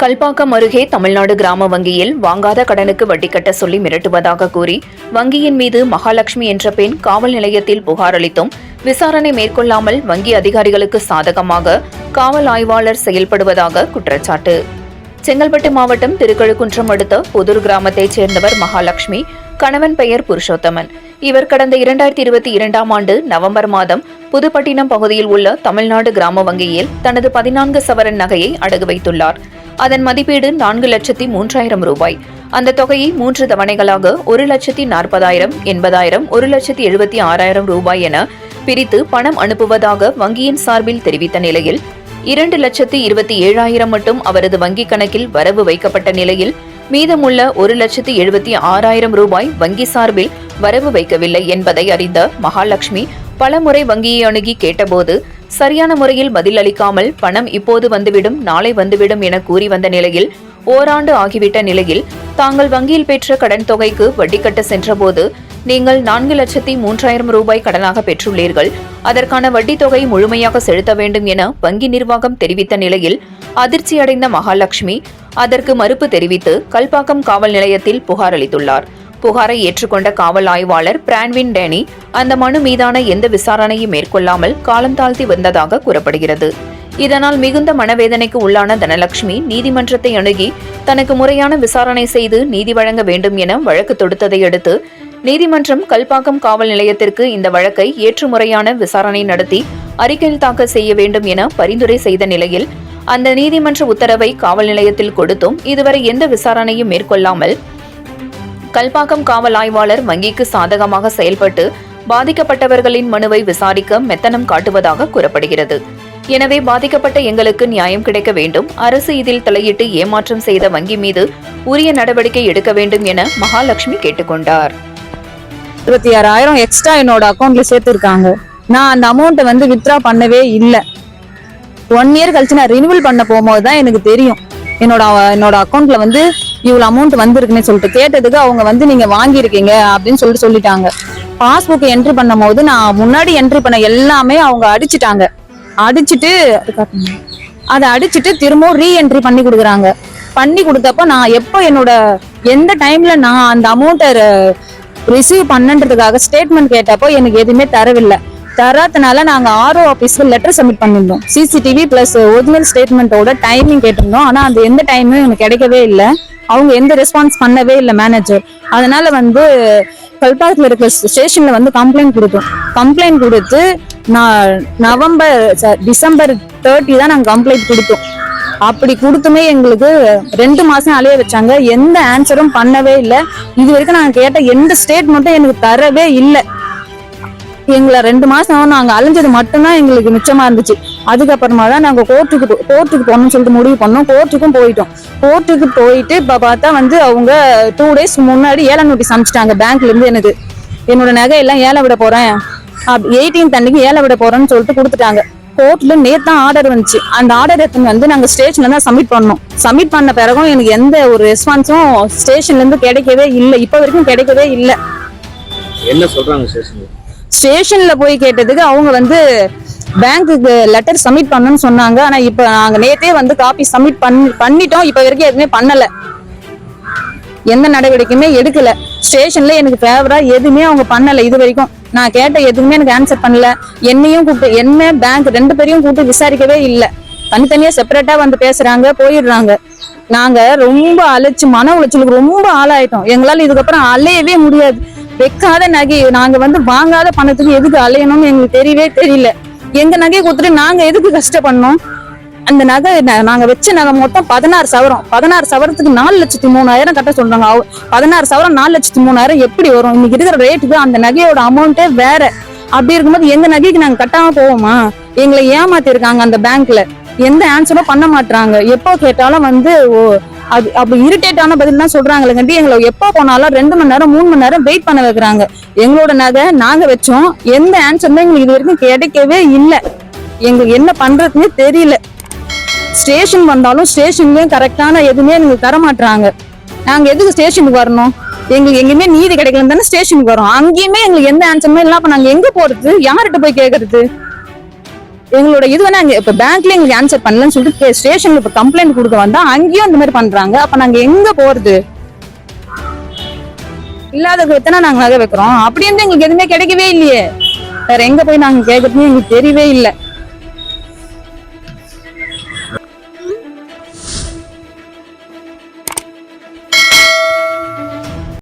கல்பாக்கம் அருகே தமிழ்நாடு கிராம வங்கியில் வாங்காத கடனுக்கு வட்டி கட்ட சொல்லி மிரட்டுவதாக கூறி வங்கியின் மீது மகாலட்சுமி என்ற பெண் காவல் நிலையத்தில் புகார் அளித்தும் விசாரணை மேற்கொள்ளாமல் வங்கி அதிகாரிகளுக்கு சாதகமாக காவல் ஆய்வாளர் செயல்படுவதாக குற்றச்சாட்டு. செங்கல்பட்டு மாவட்டம் திருக்கழுக்குன்றம் அடுத்த புதூர் கிராமத்தைச் சேர்ந்தவர் மகாலட்சுமி கணவன் பெயர் புருஷோத்தமன். இவர் கடந்த இரண்டாயிரத்தி இருபத்தி இரண்டாம் ஆண்டு நவம்பர் மாதம் புதுப்பட்டினம் பகுதியில் உள்ள தமிழ்நாடு கிராம வங்கியில் தனது பதினான்கு சவரன் நகையை அடகு வைத்துள்ளார். அதன் மதிப்பீடு நான்கு லட்சத்தி மூன்றாயிரம் ரூபாய். அந்த தொகையை மூன்று தவணைகளாக ஒரு லட்சத்தி நாற்பதாயிரம் எண்பதாயிரம் ஒரு லட்சத்தி எழுபத்தி ஆறாயிரம் ரூபாய் என பிரித்து பணம் அனுப்புவதாக வங்கியின் சார்பில் தெரிவித்த நிலையில் இரண்டு லட்சத்து இருபத்தி ஏழாயிரம் மட்டும் அவரது வங்கிக் கணக்கில் வரவு வைக்கப்பட்ட நிலையில் மீதமுள்ள ஒரு லட்சத்து எழுபத்தி ஆறாயிரம் ரூபாய் வங்கி சார்பில் வரவு வைக்கவில்லை என்பதை அறிந்த மகாலட்சுமி பலமுறை வங்கியை அணுகி கேட்டபோது சரியான முறையில் பதில் அளிக்காமல் பணம் இப்போது வந்துவிடும் நாளை வந்துவிடும் என கூறி வந்த நிலையில் ஓராண்டு ஆகிவிட்ட நிலையில் தாங்கள் வங்கியில் பெற்ற கடன் தொகைக்கு வட்டி கட்ட சென்றபோது நீங்கள் நான்கு லட்சத்தி மூன்றாயிரம் ரூபாய் கடனாக பெற்றுள்ளீர்கள். அதற்கான வட்டி தொகை முழுமையாக செலுத்த வேண்டும் என வங்கி நிர்வாகம் தெரிவித்த நிலையில் அதிர்ச்சியடைந்த மகாலட்சுமி அதற்கு மறுப்பு தெரிவித்து கல்பாக்கம் காவல் நிலையத்தில் புகார் அளித்துள்ளார். புகாரை ஏற்றுக்கொண்ட காவல் ஆய்வாளர் பிரான்வின் டேனி அந்த மனு மீதான எந்த விசாரணையும் மேற்கொள்ளாமல் காலம் தாழ்த்தி வந்ததாக கூறப்படுகிறது. இதனால் மிகுந்த மனவேதனைக்கு உள்ளான தனலட்சுமி நீதிமன்றத்தை அணுகி தனக்கு முறையான விசாரணை செய்து நீதி வழங்க வேண்டும் என வழக்கு தொடுத்ததை அடுத்து நீதிமன்றம் கல்பாக்கம் காவல் நிலையத்திற்கு இந்த வழக்கை ஏற்றுமுறையான விசாரணை நடத்தி அறிக்கையில் தாக்கல் செய்ய வேண்டும் என பரிந்துரை செய்த நிலையில் அந்த நீதிமன்ற உத்தரவை காவல் நிலையத்தில் கொடுத்தும் இதுவரை எந்த விசாரணையும் மேற்கொள்ளாமல் கல்பாக்கம் காவல் ஆய்வாளர் வங்கிக்கு சாதகமாக செயல்பட்டு பாதிக்கப்பட்டவர்களின் மனுவை விசாரிக்க மெத்தனம் காட்டுவதாக கூறப்படுகிறது. எனவே பாதிக்கப்பட்ட எங்களுக்கு நியாயம் கிடைக்க வேண்டும். அரசு இதில் தலையிட்டு ஏமாற்றம் செய்த வங்கி மீது உரிய நடவடிக்கை எடுக்க வேண்டும் என மகாலட்சுமி கேட்டுக்கொண்டார். இருபத்தி ஆறாயிரம் எக்ஸ்ட்ரா என்னோட அக்கௌண்ட்ல சேர்த்துருக்காங்க. நான் அந்த அமௌண்ட்டை வந்து வித்ட்ரா பண்ணவே இல்லை. ஒன் இயர் கழிச்சு நான் ரினிவல் பண்ண போகும்போது தான் எனக்கு தெரியும். என்னோட என்னோட அக்கௌண்ட்ல வந்து இவ்வளவு அமௌண்ட் வந்திருக்குன்னு சொல்லிட்டு கேட்டதுக்கு அவங்க வந்து நீங்க வாங்கியிருக்கீங்க அப்படின்னு சொல்லிட்டு சொல்லிட்டாங்க. பாஸ்புக் என்ட்ரி பண்ணும் போது நான் முன்னாடி என்ட்ரி பண்ண எல்லாமே அவங்க அடிச்சிட்டாங்க. அடிச்சுட்டு அதை அடிச்சுட்டு திரும்பவும் ரீ என்ட்ரி பண்ணி கொடுக்குறாங்க. பண்ணி கொடுத்தப்போ நான் எப்போ என்னோட எந்த டைம்ல நான் அந்த அமௌண்ட்டை ரிசீவ் பண்ணன்றதுக்காக ஸ்டேட்மெண்ட் கேட்டப்போ எனக்கு எதுவுமே தரவில்லை. தராதனால நாங்க ஆர்ஓ ஆபீஸ்க்கு லெட்டர் சப்மிட் பண்ணிருந்தோம் சிசிடிவி பிளஸ் ஒரிஜினல் ஸ்டேட்மெண்ட்டோட டைமிங் கேட்டிருந்தோம். ஆனா அது எந்த டைமும் எனக்கு கிடைக்கவே இல்லை. அவங்க எந்த ரெஸ்பான்ஸ் பண்ணவே இல்லை மேனேஜர் அதனால வந்து கல்பாக்கத்தில் இருக்கிற ஸ்டேஷன்ல வந்து கம்ப்ளைண்ட் கொடுத்தோம். கம்ப்ளைண்ட் கொடுத்து நான் நவம்பர் ச- டிசம்பர் தேர்ட்டி தான் நாங்கள் கம்ப்ளைண்ட் கொடுத்தோம். அப்படி கொடுத்துமே எங்களுக்கு ரெண்டு மாசம் அலைய வச்சாங்க. எந்த ஆன்சரும் பண்ணவே இல்லை. இது வரைக்கும் நாங்கள் கேட்ட எந்த ஸ்டேட்மெண்ட்டும் எனக்கு தரவே இல்லை. எங்களை ரெண்டு மாசம் நாங்க அலைஞ்சது மட்டும்தான் எங்களுக்கு மிச்சமா இருந்துச்சு. அதுக்கப்புறமா தான் நாங்க கோர்ட்டுக்கு போ- கோர்ட்டுக்கு போகணும்னு சொல்லிட்டு முடிவு பண்ணோம். கோர்ட்டுக்கும் போயிட்டோம். கோர்ட்டுக்கு போயிட்டு இப்ப பார்த்தா வந்து அவங்க டூ டேஸ் முன்னாடி ஏழை நோட்டீஸ் அனுப்பிச்சிட்டாங்க பேங்க்ல இருந்து எனக்கு. என்னோட நகை எல்லாம் ஏல விட போறேன். எயிட்டீன் அன்னைக்கு ஏழை விட போறேன்னு சொல்லிட்டு கொடுத்துட்டாங்க. கோர்ட்ல நேத்தான் ஆர்டர் வந்துச்சு. அந்த ஆர்டர் எடுத்துன்னு வந்து நாங்க ஸ்டேஷன்ல தான் சப்மிட் பண்ணோம். சப்மிட் பண்ண பிறகும் எனக்கு எந்த ஒரு ரெஸ்பான்ஸும் ஸ்டேஷன்ல இருந்து கிடைக்கவே இல்லை. இப்ப வரைக்கும் கிடைக்கவே இல்லை. என்ன சொல்றாங்க ஸ்டேஷன்ல ஸ்டேஷன்ல போய் கேட்டதுக்கு அவங்க வந்து பேங்க்குக்கு லெட்டர் சப்மிட் பண்ணணும்னு சொன்னாங்க. ஆனா இப்ப நாங்க நேத்தே வந்து காப்பி சப்மிட் பண்ணி பண்ணிட்டோம். இப்ப வரைக்கும் எதுவுமே பண்ணல. எந்த நடவடிக்கையுமே எடுக்கல. ஸ்டேஷன்ல எனக்கு ஃபேவரா எதுவுமே அவங்க பண்ணல இது வரைக்கும். நான் கேட்ட எதுவுமே எனக்கு ஆன்சர் பண்ணல. என்னையும் கூப்பிட்டு என்ன பேங்க் ரெண்டு பேரையும் கூப்பிட்டு விசாரிக்கவே இல்லை. தனித்தனியா செப்பரேட்டா வந்து பேசுறாங்க போயிடுறாங்க. நாங்க ரொம்ப அலைச்சு மன உளைச்சலுக்கு ரொம்ப ஆளாயிட்டோம். எங்களால இதுக்கப்புறம் அலையவே முடியாது. வைக்காத நகை. நாங்க வந்து வாங்காத பணத்துக்கு எதுக்கு அலையணும்னு எங்களுக்கு தெரியவே தெரியல. எங்க நகையை கொடுத்துட்டு நாங்க எதுக்கு கஷ்டப்படணும்? அந்த நகை ந- நாங்க வச்ச நகை மொத்தம் பதினாறு சவரம். பதினாறு சவரத்துக்கு நாலு லட்சத்தி மூணாயிரம் கட்ட சொல்றாங்க. அவ- பதினாறு சவரம் நாலு லட்சத்தி மூணாயிரம் எப்படி வரும்? இன்னைக்கு இருக்கிற ரேட்டுக்கு அந்த நகையோட அமௌண்ட்டே வேற. அப்படி இருக்கும்போது எங்க நகைக்கு நாங்க கட்டாம போவோமா? எங்களை ஏமாத்திருக்காங்க அந்த பேங்க்ல எந்த ஆன்சரும் பண்ண மாட்டாங்க எப்போ கேட்டாலும் வந்து ஓ அது அப்படி இரிட்டேட்டான பதில் தான் சொல்றாங்களே எங்களை எப்போ போனாலும் ரெண்டு மணி நேரம் மூணு மணி நேரம் வெயிட் பண்ண வைக்கிறாங்க. எங்களோட நகை நாங்க வச்சோம். எந்த ஆன்சருமே எங்களுக்கு இது வரைக்கும் கிடைக்கவே இல்லை. எங்களுக்கு என்ன பண்றதுன்னு தெரியல. ஸ்டேஷன் வந்தாலும் ஸ்டேஷன்லயும் கரெக்டான எதுவுமே எங்களுக்கு தரமாட்டாங்க நாங்க எதுக்கு ஸ்டேஷனுக்கு வரணும்? எங்களுக்கு எங்கேயுமே நீதி கிடைக்கலன்னு தானே ஸ்டேஷனுக்கு வரோம். அங்கேயுமே எங்களுக்கு எந்த ஆன்சருமே இல்லாம நாங்க எங்க போறது? யார்கிட்ட போய் கேக்குறது? எங்களோட இது வேணா இப்ப பேங்க்ல எங்களுக்கு ஆன்சர் பண்ணலன்னு சொல்லிட்டு ஸ்டேஷன்ல இப்ப கம்ப்ளைண்ட் கொடுக்க வந்தா அங்கேயும் இந்த மாதிரி பண்றாங்க. அப்ப நாங்க எங்க போறது? இல்லாத எத்தனை நாங்க நகை வைக்கிறோம்? அப்படி இருந்து எங்களுக்கு எதுவுமே கிடைக்கவே இல்லையே. வேற எங்க போய் நாங்க கேக்குறதுன்னு எங்களுக்கு தெரியவே இல்லை.